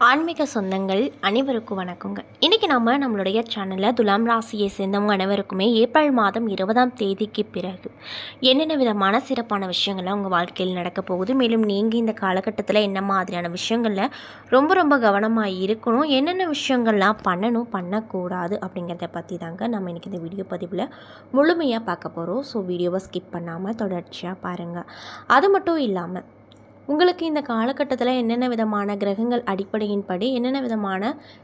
ஆன்மீக சொந்தங்கள் அனைவருக்கும் வணக்கங்க. இன்றைக்கி நம்ம நம்மளுடைய சேனலில் துலாம் ராசியை சேர்ந்தவங்க அனைவருக்குமே ஏப்ரல் மாதம் இருபதாம் தேதிக்கு பிறகு என்னென்ன விதமான சிறப்பான விஷயங்கள்லாம் உங்கள் வாழ்க்கையில் நடக்க போகுது? மேலும் நீங்கள் இந்த காலகட்டத்தில் என்ன மாதிரியான விஷயங்களில் ரொம்ப ரொம்ப கவனமாக இருக்கணும்? என்னென்ன விஷயங்கள்லாம் பண்ணணும்? பண்ணக்கூடாது அப்படிங்கிறத பற்றி தாங்க நம்ம இன்றைக்கி இந்த வீடியோ பதிவில் முழுமையாக பார்க்க போகிறோம் ஸோ வீடியோவை ஸ்கிப் பண்ணாமல் தொடர்ச்சியாக பாருங்கள் அது மட்டும் இல்லாமல் உங்களுக்கு இந்த காலகட்டத்தில் என்னென்ன விதமான கிரகங்கள் அடிப்படையின்படி என்னென்ன விதமான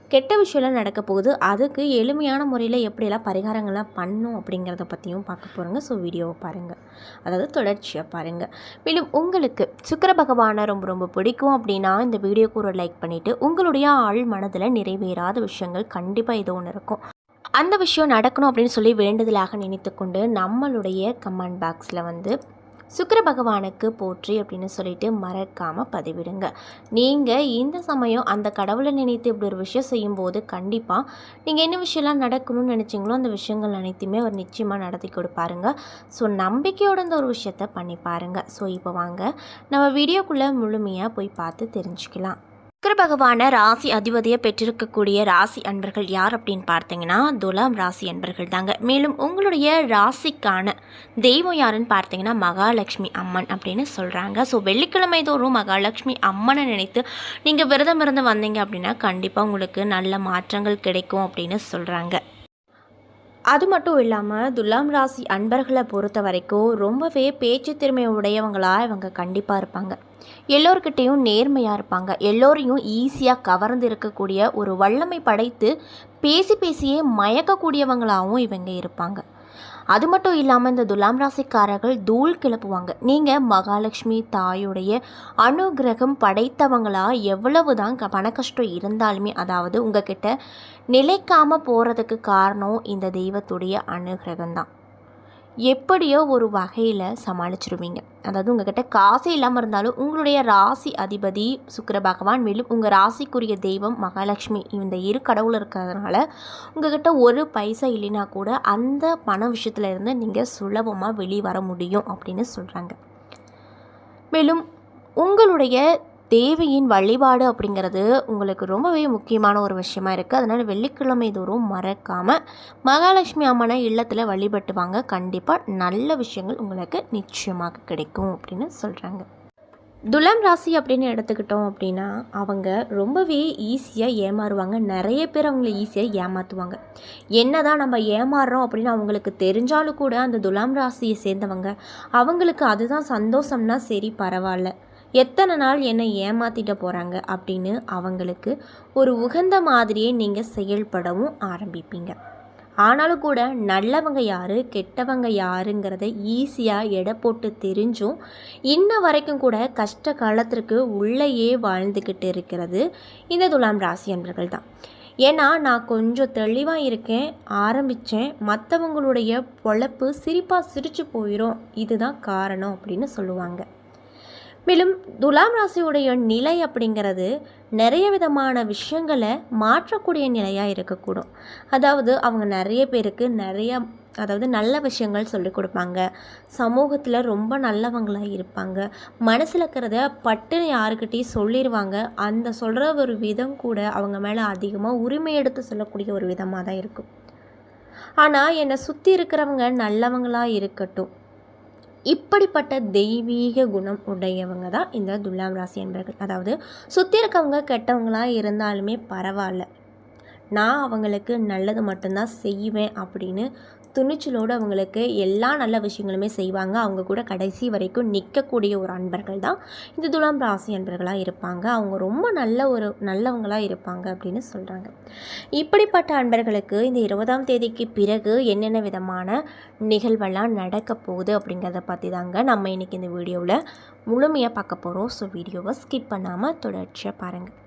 கெட்ட விஷயம்லாம் நடக்க போகுது அதுக்கு எளிமையான முறையில் எப்படியெல்லாம் பரிகாரங்கள்லாம் பண்ணும் அப்படிங்கிறத பற்றியும் பார்க்க போகிறோங்க ஸோ வீடியோவை பாருங்கள் அதாவது தொடர்ச்சியாக பாருங்கள் மேலும் உங்களுக்கு சுக்கிர பகவானை ரொம்ப ரொம்ப பிடிக்கும் அப்படின்னா இந்த வீடியோக்கு ஒரு லைக் பண்ணிவிட்டு உங்களுடைய ஆள் மனதில் நிறைவேறாத விஷயங்கள் கண்டிப்பாக ஏதோ ஒன்று இருக்கும். அந்த விஷயம் நடக்கணும் அப்படின்னு சொல்லி வேண்டுதலாக நினைத்துக்கொண்டு நம்மளுடைய கமெண்ட் பாக்ஸில் வந்து சுக்கர பகவானுக்கு போற்றி அப்படின்னு சொல்லிட்டு மறக்காமல் பதிவிடுங்க. நீங்கள் இந்த சமயம் அந்த கடவுளை நினைத்து இப்படி ஒரு விஷயம் செய்யும்போது கண்டிப்பாக நீங்கள் என்ன விஷயம்லாம் நடக்கணும்னு நினச்சிங்களோ அந்த விஷயங்கள் அனைத்துமே அவர் நிச்சயமாக நடத்தி கொடுப்பாருங்க. ஸோ நம்பிக்கையோட இந்த ஒரு விஷயத்த பண்ணி பாருங்கள் ஸோ இப்போ வாங்க. நம்ம வீடியோக்குள்ளே முழுமையாக போய் பார்த்து தெரிஞ்சுக்கலாம். சுக்கிர பகவான ராசி அதிபதியை பெற்றிருக்கக்கூடிய ராசி அன்பர்கள் யார் அப்படின்னு பார்த்தீங்கன்னா துலாம் ராசி அன்பர்கள் தாங்க. மேலும் உங்களுடைய ராசிக்கான தெய்வம் யாருன்னு பார்த்தீங்கன்னா மகாலட்சுமி அம்மன் அப்படின்னு சொல்கிறாங்க ஸோ வெள்ளிக்கிழமை தோறும் மகாலட்சுமி அம்மனை நினைத்து நீங்கள் விரதம் இருந்து வந்தீங்க அப்படின்னா கண்டிப்பாக உங்களுக்கு நல்ல மாற்றங்கள் கிடைக்கும் அப்படின்னு சொல்கிறாங்க அது மட்டும் இல்லாமல் துலாம் ராசி அன்பர்களை பொறுத்த வரைக்கும் ரொம்பவே பேச்சு திறமை உடையவங்களாக இவங்க கண்டிப்பாக இருப்பாங்க. எல்லோருக்கிட்டேயும் நேர்மையாக இருப்பாங்க. எல்லோரையும் ஈஸியாக கவர்ந்து இருக்கக்கூடிய ஒரு வல்லமை படைத்து பேசி பேசியே மயக்கக்கூடியவங்களாகவும் இவங்க இருப்பாங்க. அது மட்டும் இல்லாமல் இந்த துலாம் ராசிக்காரர்கள் தூள் கிளப்புவாங்க. நீங்கள் மகாலட்சுமி தாயுடைய அனுகிரகம் படைத்தவங்களா எவ்வளவு தான் க பண கஷ்டம் இருந்தாலுமே அதாவது உங்ககிட்ட நிலைக்காமல் போகிறதுக்கு காரணம் இந்த தெய்வத்துடைய அனுகிரகம் தான் எப்படியோ ஒரு வகையில் சமாளிச்சிருவீங்க. அதாவது உங்ககிட்ட காசு இல்லாமல் இருந்தாலும் உங்களுடைய ராசி அதிபதி சுக்கர பகவான் மேலும் உங்கள் ராசிக்குரிய தெய்வம் மகாலட்சுமி இந்த இரு கடவுள் இருக்கிறதுனால உங்ககிட்ட ஒரு பைசா இல்லைனா கூட அந்த பண விஷயத்துல இருந்து நீங்கள் சுலபமாக வெளியே வர முடியும் அப்படின்னு சொல்கிறாங்க மேலும் உங்களுடைய தேவியின் வழிபாடு அப்படிங்கிறது உங்களுக்கு ரொம்பவே முக்கியமான ஒரு விஷயமா இருக்குது அதனால் வெள்ளிக்கிழமை தோறும் மறக்காமல் மகாலட்சுமி அம்மனை இல்லத்தில் வழிபட்டு வாங்க. கண்டிப்பாக நல்ல விஷயங்கள் உங்களுக்கு நிச்சயமாக கிடைக்கும் அப்படின்னு சொல்கிறாங்க துலாம் ராசி அப்படின்னு எடுத்துக்கிட்டோம் அப்படின்னா அவங்க ரொம்பவே ஈஸியாக ஏமாறுவாங்க. நிறைய பேர் அவங்கள ஈஸியாக ஏமாற்றுவாங்க என்ன தான் நம்ம ஏமாறுறோம் அப்படின்னு அவங்களுக்கு தெரிஞ்சாலும் கூட அந்த துலாம் ராசியை சேர்ந்தவங்க அவங்களுக்கு அதுதான் சந்தோஷம்னா சரி பரவாயில்ல. எத்தனை நாள் என்னை ஏமாற்றிட்டு போகிறாங்க அப்படின்னு அவங்களுக்கு ஒரு உகந்த மாதிரியே நீங்கள் செயல்படவும் ஆரம்பிப்பீங்க. ஆனாலும் கூட நல்லவங்க யார் கெட்டவங்க யாருங்கிறத ஈஸியாக எடை போட்டு தெரிஞ்சும் இன்ன வரைக்கும் கூட கஷ்ட காலத்திற்கு உள்ளேயே வாழ்ந்துக்கிட்டு இருக்கிறது இந்த துலாம் ராசி அன்பர்கள் தான். ஏன்னா நான் கொஞ்சம் தெளிவாக இருக்கேன் ஆரம்பித்தேன் மற்றவங்களுடைய பொழப்பு சிரிப்பாக சிரித்து போயிடும் இதுதான் காரணம் அப்படின்னு சொல்லுவாங்க. மேலும் துலாம் ராசியுடைய நிலை அப்படிங்கிறது நிறைய விதமான விஷயங்களை மாற்றக்கூடிய நிலையாக இருக்கக்கூடும். அதாவது அவங்க நிறைய பேருக்கு நிறைய அதாவது நல்ல விஷயங்கள் சொல்லிக் கொடுப்பாங்க. சமூகத்தில் ரொம்ப நல்லவங்களாக இருப்பாங்க. மனசில் இருக்கிறத பட்டுன்னு யாருக்கிட்டேயும் சொல்லிடுவாங்க அந்த சொல்கிற ஒரு விதம் கூட அவங்க மேலே அதிகமாக உரிமை எடுத்து சொல்லக்கூடிய ஒரு விதமாக தான் இருக்கும். ஆனால் என்னை சுற்றி இருக்கிறவங்க நல்லவங்களாக இருக்கட்டும் இப்படிப்பட்ட தெய்வீக குணம் உடையவங்க தான் இந்த துலாம் ராசி என்பர்கள் அதாவது சுற்றி இருக்கவங்க கெட்டவங்களாக இருந்தாலுமே பரவாயில்ல. நான் அவங்களுக்கு நல்லது மட்டும்தான் செய்வேன் அப்படின்னு துணிச்சலோடு அவங்களுக்கு எல்லா நல்ல விஷயங்களுமே செய்வாங்க. அவங்க கூட கடைசி வரைக்கும் நிற்கக்கூடிய ஒரு அன்பர்கள் தான் இந்த துலாம் ராசி அன்பர்களாக இருப்பாங்க. அவங்க ரொம்ப நல்ல ஒரு நல்லவங்களாக இருப்பாங்க அப்படின்னு சொல்கிறாங்க இப்படிப்பட்ட அன்பர்களுக்கு இந்த இருபதாம் தேதிக்கு பிறகு என்னென்ன விதமான நிகழ்வெல்லாம் நடக்க போகுது அப்படிங்கிறத பற்றி தாங்க நம்ம இன்றைக்கி இந்த வீடியோவில் முழுமையாக பார்க்க போகிறோம் ஸோ வீடியோவை ஸ்கிப் பண்ணாமல் தொடர்ச்சியாக பாருங்கள்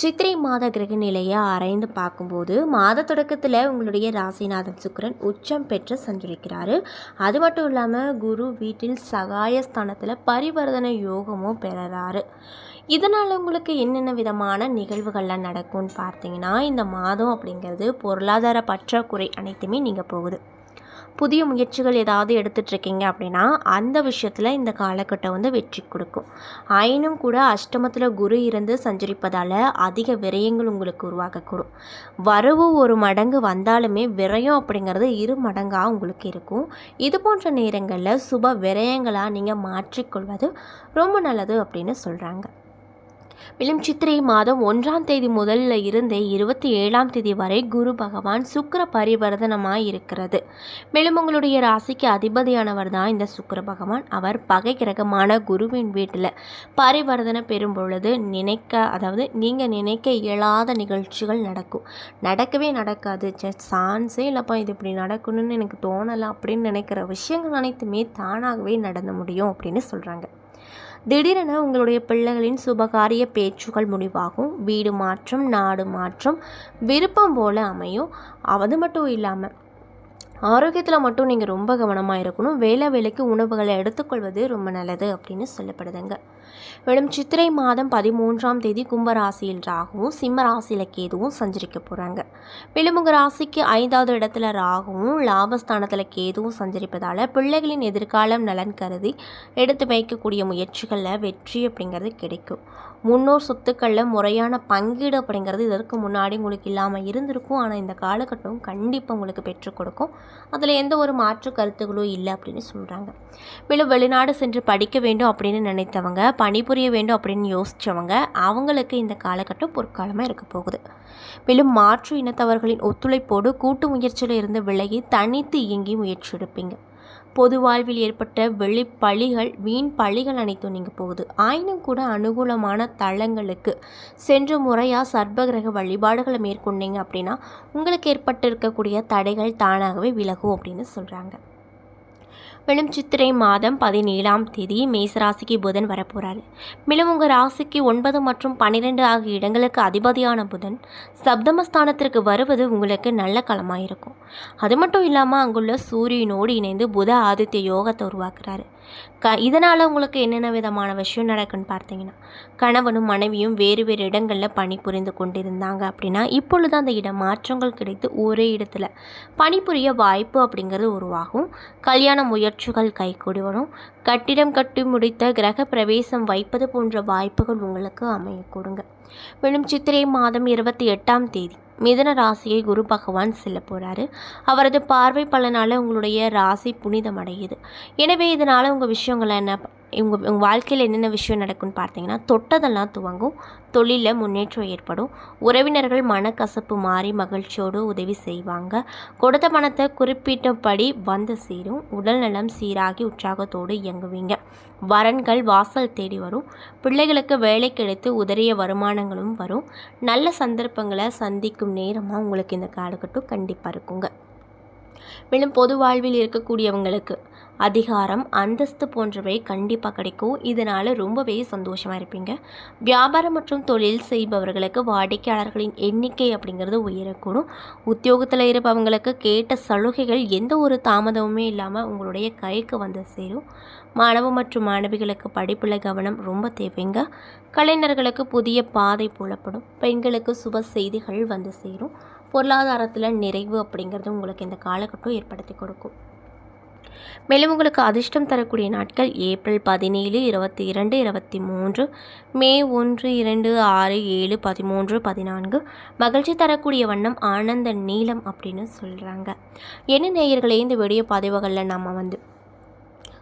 சித்திரை மாத கிரக நிலையை ஆராய்ந்து பார்க்கும்போது மாத தொடக்கத்தில் உங்களுடைய ராசிநாதன் சுக்கரன் உச்சம் பெற்று சஞ்சரிக்கிறாரு. அது மட்டும் இல்லாமல் குரு வீட்டில் சகாயஸ்தானத்தில் பரிவர்த்தனை யோகமும் பெறறாரு. இதனால் உங்களுக்கு என்னென்ன விதமான நிகழ்வுகள்லாம் நடக்கும்னு பார்த்தீங்கன்னா இந்த மாதம் அப்படிங்கிறது பொருளாதார பற்றாக்குறை அனைத்துமே நீங்கள் போகுது. புதிய முயற்சிகள் ஏதாவது எடுத்துட்ருக்கீங்க அப்படின்னா அந்த விஷயத்தில் இந்த காலகட்டம் வந்து வெற்றி கொடுக்கும். ஆயினும் கூட அஷ்டமத்தில் குரு இருந்து சஞ்சரிப்பதால் அதிக விரயங்கள் உங்களுக்கு உருவாக்கக்கூடும் வரவு ஒரு மடங்கு வந்தாலுமே விரயம் அப்படிங்கிறது இரு மடங்காக உங்களுக்கு இருக்கும். இது போன்ற நேரங்களில் சுப விரயங்களாக நீங்கள் மாற்றிக்கொள்வது ரொம்ப நல்லது அப்படின்னு சொல்கிறாங்க மேலும் சித்திரை மாதம் ஒன்றாம் தேதி முதல்ல இருந்தே இருபத்தி ஏழாம் தேதி வரை குரு பகவான் சுக்கர பரிவர்த்தனமாக இருக்கிறது. மேலும் உங்களுடைய ராசிக்கு அதிபதியானவர் தான் இந்த சுக்கர பகவான். அவர் பகை கிரகமான குருவின் வீட்டில் பரிவர்த்தனை பெறும் பொழுது நினைக்க அதாவது நீங்கள் நினைக்க இயலாத நிகழ்ச்சிகள் நடக்கும். நடக்கவே நடக்காது. சான்ஸே இல்லைப்பா இது இப்படி நடக்கணும்னு எனக்கு தோணலை அப்படின்னு நினைக்கிற விஷயங்கள் அனைத்துமே தானாகவே நடந்து முடியும் அப்படின்னு சொல்கிறாங்க திடீரென உங்களுடைய பிள்ளைகளின் சுபகாரிய பேச்சுகள் முடிவாகும். வீடு மாற்றம் நாடு மாற்றம் விருப்பம் போல அமையும். அது மட்டும் இல்லாமல் ஆரோக்கியத்தில் மட்டும் நீங்கள் ரொம்ப கவனமாக இருக்கணும். வேலை வேலைக்கு உணவுகளை எடுத்துக்கொள்வது ரொம்ப நல்லது அப்படின்னு சொல்லப்படுதுங்க. மேலும் சித்திரை மாதம் பதிமூன்றாம் தேதி கும்பராசியில் ராகுவும் சிம்ம ராசியில் கேதுவும் சஞ்சரிக்க போகிறாங்க மேலும் உங்கள் ராசிக்கு ஐந்தாவது இடத்துல ராகுவும் லாபஸ்தானத்தில் கேதுவும் சஞ்சரிப்பதால் பிள்ளைகளின் எதிர்காலம் நலன் கருதி எடுத்து வைக்கக்கூடிய முயற்சிகளில் வெற்றி அப்படிங்கிறது கிடைக்கும். முன்னோர் சொத்துக்களில் முறையான பங்கீடு அப்படிங்கிறது இதற்கு முன்னாடி உங்களுக்கு இல்லாமல் இருந்திருக்கும். ஆனால் இந்த காலகட்டம் கண்டிப்பாக உங்களுக்கு பெற்றுக் கொடுக்கும். அதில் எந்த ஒரு மாற்று கருத்துகளும் இல்லை அப்படின்னு சொல்கிறாங்க மேலும் வெளிநாடு சென்று படிக்க வேண்டும் அப்படின்னு நினைத்தவங்க பணிபுரிய வேண்டும் அப்படின்னு யோசித்தவங்க அவங்களுக்கு இந்த காலகட்டம் பொற்காலமாக இருக்க போகுது. மேலும் மாற்று இனத்தவர்களின் ஒத்துழைப்போடு கூட்டு முயற்சியில் இருந்து விலகி தனித்து இயங்கி முயற்சி எடுப்பீங்க. பொது வாழ்வில் ஏற்பட்ட வெளிப்பழிகள் வீண் பழிகள் அனைத்தும் நீங்க போகுது. ஆயினும் கூட அனுகூலமான தளங்களுக்கு சென்று முறையாக சர்பகிரக வழிபாடுகளை மேற்கொண்டீங்க அப்படின்னா உங்களுக்கு ஏற்பட்டு இருக்கக்கூடிய தடைகள் தானாகவே விலகும் அப்படின்னு சொல்கிறாங்க மேலும் சித்திரை மாதம் பதினேழாம் தேதி மேசராசிக்கு புதன் வரப்போகிறாரு மேலும் உங்கள் ராசிக்கு ஒன்பது மற்றும் பன்னிரெண்டு ஆகிய இடங்களுக்கு அதிபதியான புதன் சப்தமஸ்தானத்திற்கு வருவது உங்களுக்கு நல்ல களமாக இருக்கும் அது மட்டும் இல்லாமல் அங்குள்ள சூரியனோடு இணைந்து புத ஆதித்ய யோகத்தை உருவாக்குறாரு. க இதனால் உங்களுக்கு என்னென்ன விதமான விஷயம் நடக்குன்னு பார்த்தீங்கன்னா கணவனும் மனைவியும் வேறு வேறு இடங்களில் பணிபுரிந்து கொண்டிருந்தாங்க அப்படின்னா இப்பொழுது அந்த இட மாற்றங்கள் கிடைத்து ஒரே இடத்துல பணிபுரிய வாய்ப்பு அப்படிங்கிறது உருவாகும். கல்யாண முயற்சிகள் கைகூடி வரும் கட்டிடம் கட்டி முடித்த கிரக பிரவேசம் வைப்பது போன்ற வாய்ப்புகள் உங்களுக்கு அமையக்கூடுங்க மேலும் சித்திரை மாதம் இருபத்தி எட்டாம் தேதி மிதன ராசியை குரு பகவான் செல்ல போகிறாரு அவரது பார்வை பலனால் உங்களுடைய ராசி புனிதம் அடையுது எனவே இதனால் உங்கள் விஷயங்கள் என்ன இவங்க உங்கள் வாழ்க்கையில் என்னென்ன விஷயம் நடக்கும்னு பார்த்தீங்கன்னா தொட்டதெல்லாம் துவங்கும். தொழிலில் முன்னேற்றம் ஏற்படும். உறவினர்கள் மனக்கசப்பு மாறி மகிழ்ச்சியோடு உதவி செய்வாங்க. கொடுத்த பணத்தை குறிப்பிட்டபடி வந்து சேரும். உடல் நலம் சீராகி உற்சாகத்தோடு இயங்குவீங்க. வரன்கள் வாசல் தேடி வரும். பிள்ளைகளுக்கு வேலை கிடைத்து உதறிய வருமானங்களும் வரும். நல்ல சந்தர்ப்பங்களை சந்திக்கும் நேரமாக உங்களுக்கு இந்த காலகட்டம் கண்டிப்பாக இருக்குங்க. மேலும் பொது வாழ்வில் இருக்கக்கூடியவங்களுக்கு அதிகாரம் அந்தஸ்து போன்றவை கண்டிப்பாக கிடைக்கும். இதனால் ரொம்பவே சந்தோஷமாக இருப்பீங்க. வியாபாரம் மற்றும் தொழில் செய்பவர்களுக்கு வாடிக்கையாளர்களின் எண்ணிக்கை அப்படிங்கிறது உயரக்கூடும். உத்தியோகத்தில் இருப்பவங்களுக்கு கேட்ட சலுகைகள் எந்த ஒரு தாமதமுமே இல்லாமல் உங்களுடைய கைக்கு வந்து சேரும். மாணவ மற்றும் மாணவிகளுக்கு படிப்பில் கவனம் ரொம்ப தேவைங்க. கலைஞர்களுக்கு புதிய பாதை புலப்படும். பெண்களுக்கு சுப செய்திகள் வந்து சேரும். பொருளாதாரத்தில் நிறைவு அப்படிங்கிறது உங்களுக்கு இந்த காலகட்டம் ஏற்படுத்தி கொடுக்கும். மேலும் உங்களுக்கு அதிர்ஷ்டம் தரக்கூடிய நாட்கள் ஏப்ரல் பதினேழு இருபத்தி இரண்டு இருபத்தி மூன்று மே ஒன்று இரண்டு ஆறு ஏழு பதிமூன்று பதினான்கு. மகிழ்ச்சி தரக்கூடிய வண்ணம் ஆனந்த நீளம் அப்படின்னு சொல்கிறாங்க என்ன நேயர்களே இந்த வீடியோ பதிவுகளில் நம்ம வந்து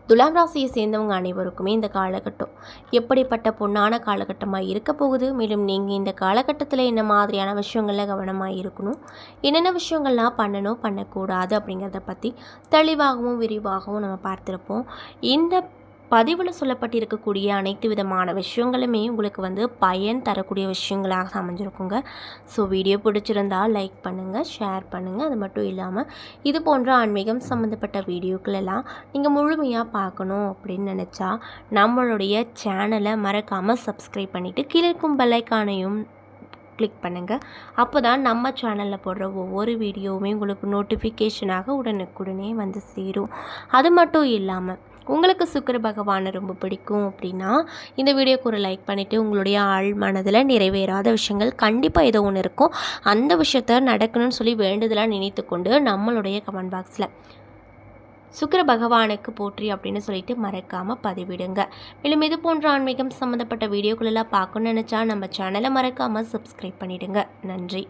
துலாம் ராசியை சேர்ந்தவங்க அனைவருக்குமே இந்த காலகட்டம் எப்படிப்பட்ட பொண்ணான காலகட்டமாக இருக்க போகுது? மேலும் நீங்கள் இந்த காலகட்டத்தில் என்ன மாதிரியான விஷயங்களில் கவனமாக இருக்கணும்? என்னென்ன விஷயங்கள்லாம் பண்ணணும் பண்ணக்கூடாது அப்படிங்கிறத பற்றி தெளிவாகவும் விரிவாகவும் நம்ம பார்த்துருப்போம். இந்த பதிவில் சொல்லப்பட்டிருக்கக்கூடிய அனைத்து விதமான விஷயங்களுமே உங்களுக்கு வந்து பயன் தரக்கூடிய விஷயங்களாக அமைஞ்சிருக்குங்க. ஸோ வீடியோ பிடிச்சிருந்தா லைக் பண்ணுங்கள் ஷேர் பண்ணுங்கள் அது மட்டும் இல்லாமல் இது போன்ற ஆன்மீகம் சம்மந்தப்பட்ட வீடியோக்கள் எல்லாம் நீங்கள் முழுமையாக பார்க்கணும் அப்படின்னு நினச்சா நம்மளுடைய சேனலை மறக்காமல் சப்ஸ்கிரைப் பண்ணிவிட்டு கீழே இருக்கும் பெல்லைக்கானையும் கிளிக் பண்ணுங்கள் அப்போ தான் நம்ம சேனலில் போடுற ஒவ்வொரு வீடியோவுமே உங்களுக்கு நோட்டிஃபிகேஷனாக உடனுக்குடனே வந்து சேரும். அது மட்டும் இல்லாமல் உங்களுக்கு சுக்கர பகவானை ரொம்ப பிடிக்கும் அப்படின்னா இந்த வீடியோக்கு ஒரு லைக் பண்ணிவிட்டு உங்களுடைய ஆள் மனதில் நிறைவேறாத விஷயங்கள் கண்டிப்பாக ஏதோ ஒன்று இருக்கும். அந்த விஷயத்த நடக்கணும்னு சொல்லி வேண்டுதலாக நினைத்து கொண்டு நம்மளுடைய கமெண்ட் பாக்ஸில் சுக்கிர பகவானுக்கு போற்றி அப்படின்னு சொல்லிட்டு மறக்காமல் பதிவிடுங்க. மேலும் இது போன்ற ஆன்மீகம் சம்மந்தப்பட்ட வீடியோக்களெல்லாம் பார்க்கணும்னு நினச்சா நம்ம சேனலை மறக்காமல் சப்ஸ்கிரைப் பண்ணிவிடுங்க நன்றி.